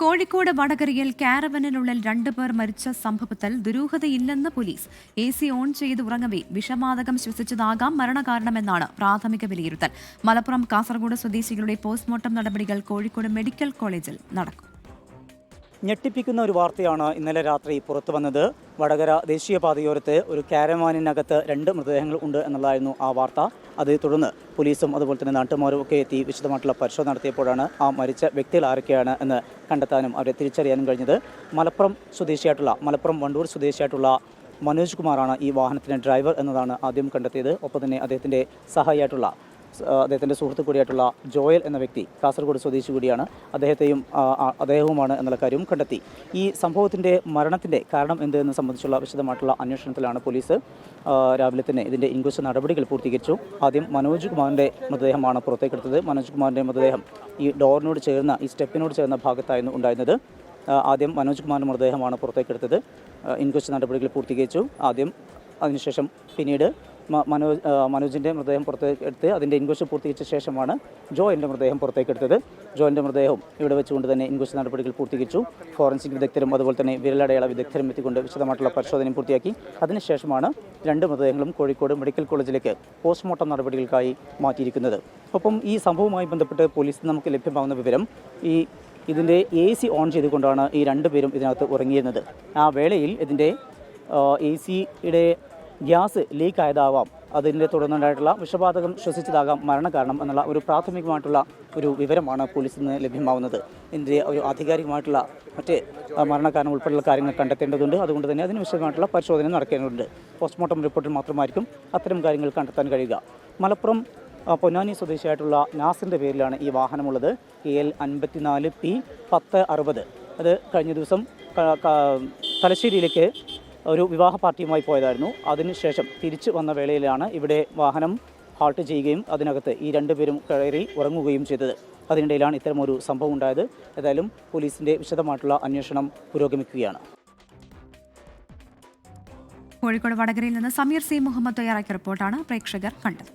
കോഴിക്കോട് വടകരയിൽ കാരവനിനുള്ളിൽ രണ്ടുപേർ മരിച്ച സംഭവത്തിൽ ദുരൂഹതയില്ലെന്ന് പോലീസ്. എ സി ഓൺ ചെയ്ത് ഉറങ്ങവേ വിഷവാതകം ശ്വസിച്ചതാകാം മരണകാരണമെന്നാണ് പ്രാഥമിക വിലയിരുത്തൽ. മലപ്പുറം കാസർഗോഡ് സ്വദേശികളുടെ പോസ്റ്റ്മോർട്ടം നടപടികൾ കോഴിക്കോട് മെഡിക്കൽ കോളേജിൽ നടക്കും. ഞെട്ടിപ്പിക്കുന്ന ഒരു വാർത്തയാണ് ഇന്നലെ രാത്രി പുറത്തു വന്നത്. വടകര ദേശീയപാതയോരത്ത് ഒരു കാരവാനിനകത്ത് രണ്ട് മൃതദേഹങ്ങൾ ഉണ്ട് എന്നുള്ളതായിരുന്നു ആ വാർത്ത. അതേ തുടർന്ന് പോലീസും അതുപോലെ തന്നെ നാട്ടുമാരും ഒക്കെ എത്തി വിശദമായിട്ടുള്ള പരിശോധന നടത്തിയപ്പോഴാണ് ആ മരിച്ച വ്യക്തികൾ ആരൊക്കെയാണ് എന്ന് കണ്ടെത്താനും അവരെ തിരിച്ചറിയാനും കഴിഞ്ഞത്. മലപ്പുറം സ്വദേശിയായിട്ടുള്ള മലപ്പുറം വണ്ടൂർ സ്വദേശിയായിട്ടുള്ള മനോജ് കുമാറാണ് ഈ വാഹനത്തിന്റെ ഡ്രൈവർ എന്നതാണ് ആദ്യം കണ്ടെത്തിയത്. ഒപ്പം തന്നെ അദ്ദേഹത്തിന്റെ സഹായിയായിട്ടുള്ള അദ്ദേഹത്തിന്റെ സുഹൃത്തു കൂടിയായിട്ടുള്ള ജോയൽ എന്ന വ്യക്തി കാസർഗോഡ് സ്വദേശി കൂടിയാണ് അദ്ദേഹത്തെയും അദ്ദേഹവുമാണ് എന്നുള്ള കാര്യവും കണ്ടെത്തി. ഈ സംഭവത്തിന്റെ മരണത്തിന്റെ കാരണം എന്തെന്ന് സംബന്ധിച്ചുള്ള വിശദമായിട്ടുള്ള അന്വേഷണത്തിലാണ് പോലീസ് രാവിലെ തന്നെ ഇതിന്റെ ഇൻക്വസ്റ്റ് നടപടികൾ പൂർത്തീകരിച്ചു. ആദ്യം മനോജ് കുമാറിന്റെ മൃതദേഹമാണ് പുറത്തേക്കെടുത്തത് മനോജ് കുമാറിന്റെ മൃതദേഹം ഈ ഡോറിനോട് ചേർന്ന ഈ സ്റ്റെപ്പിനോട് ചേർന്ന ഭാഗത്തായിരുന്നു ഉണ്ടായിരുന്നത്. ആദ്യം മനോജ് കുമാറിന്റെ മൃതദേഹമാണ് പുറത്തേക്കെടുത്തത് ഇൻക്വസ്റ്റ് നടപടികൾ പൂർത്തീകരിച്ചു. ആദ്യം അതിനുശേഷം പിന്നീട് മനോജ് മനോജിന്റെ മൃതദേഹം പുറത്തേക്ക് എടുത്ത് അതിന്റെ ഇൻക്വസ്റ്റ് പൂർത്തീകരിച്ച ശേഷമാണ് ജോ എന്റെ മൃതദേഹം പുറത്തേക്ക് എടുത്തത്. ജോയിന്റെ മൃതദേഹം ഇവിടെ വെച്ചുകൊണ്ട് തന്നെ ഇൻക്വസ്റ്റ് നടപടികൾ പൂർത്തീകരിച്ചു. ഫോറൻസിക് വിദഗ്ധരും അതുപോലെ തന്നെ വിരലടയാള വിദഗ്ധരും എത്തിക്കൊണ്ട് വിശദമായിട്ടുള്ള പരിശോധനയും പൂർത്തിയാക്കി. അതിനുശേഷമാണ് രണ്ട് മൃതദേഹങ്ങളും കോഴിക്കോട് മെഡിക്കൽ കോളേജിലേക്ക് പോസ്റ്റ്മോർട്ടം നടപടികൾക്കായി മാറ്റിയിരിക്കുന്നത്. ഒപ്പം ഈ സംഭവവുമായി ബന്ധപ്പെട്ട് പോലീസിന് നമുക്ക് ലഭ്യമാകുന്ന വിവരം ഈ ഇതിന്റെ എ സി ഓൺ ചെയ്തുകൊണ്ടാണ് ഈ രണ്ടുപേരും ഇതിനകത്ത് ഉറങ്ങിയിരുന്നത്. ആ വേളയിൽ ഇതിന്റെ എ സിയുടെ ഗ്യാസ് ലീക്കായതാവാം. അതിനെ തുടർന്നുണ്ടായിട്ടുള്ള വിഷപാതകം ശ്വസിച്ചതാകാം മരണകാരണം എന്നുള്ള ഒരു പ്രാഥമികമായിട്ടുള്ള ഒരു വിവരമാണ് പോലീസിൽ നിന്ന് ലഭ്യമാവുന്നത്. ഇതിന്റെ ഒരു ആധികാരികമായിട്ടുള്ള മറ്റ് മരണകാരണം ഉൾപ്പെടെയുള്ള കാര്യങ്ങൾ കണ്ടെത്തേണ്ടതുണ്ട്. അതുകൊണ്ട് തന്നെ അതിന് വിശദമായിട്ടുള്ള പരിശോധന നടക്കേണ്ടതുണ്ട്. പോസ്റ്റ്മോർട്ടം റിപ്പോർട്ടിൽ മാത്രമായിരിക്കും അത്തരം കാര്യങ്ങൾ കണ്ടെത്താൻ കഴിയുക. മലപ്പുറം പൊന്നാനി സ്വദേശിയായിട്ടുള്ള നാസിന്റെ പേരിലാണ് ഈ വാഹനമുള്ളത്. കെ എൽ അൻപത്തിനാല് പി പത്ത് അറുപത്. അത് കഴിഞ്ഞ ദിവസം തലശ്ശേരിയിലേക്ക് ഒരു വിവാഹ പാർട്ടിയുമായി പോയതായിരുന്നു. അതിനുശേഷം തിരിച്ചു വന്ന വേളയിലാണ് ഇവിടെ വാഹനം ഹാൾട്ട് ചെയ്യുകയും അതിനകത്ത് ഈ രണ്ടുപേരും കയറി ഉറങ്ങുകയും ചെയ്തത്. അതിനിടയിലാണ് ഇത്തരമൊരു സംഭവം ഉണ്ടായത്. ഏതായാലും പോലീസിന്റെ വിശദമായിട്ടുള്ള അന്വേഷണം പുരോഗമിക്കുകയാണ്. കോഴിക്കോട് വടകരയിൽ നിന്ന് സമീർ സി. മുഹമ്മദ് തയ്യാറാക്കിയ റിപ്പോർട്ടാണ് പ്രേക്ഷകർ കണ്ടത്.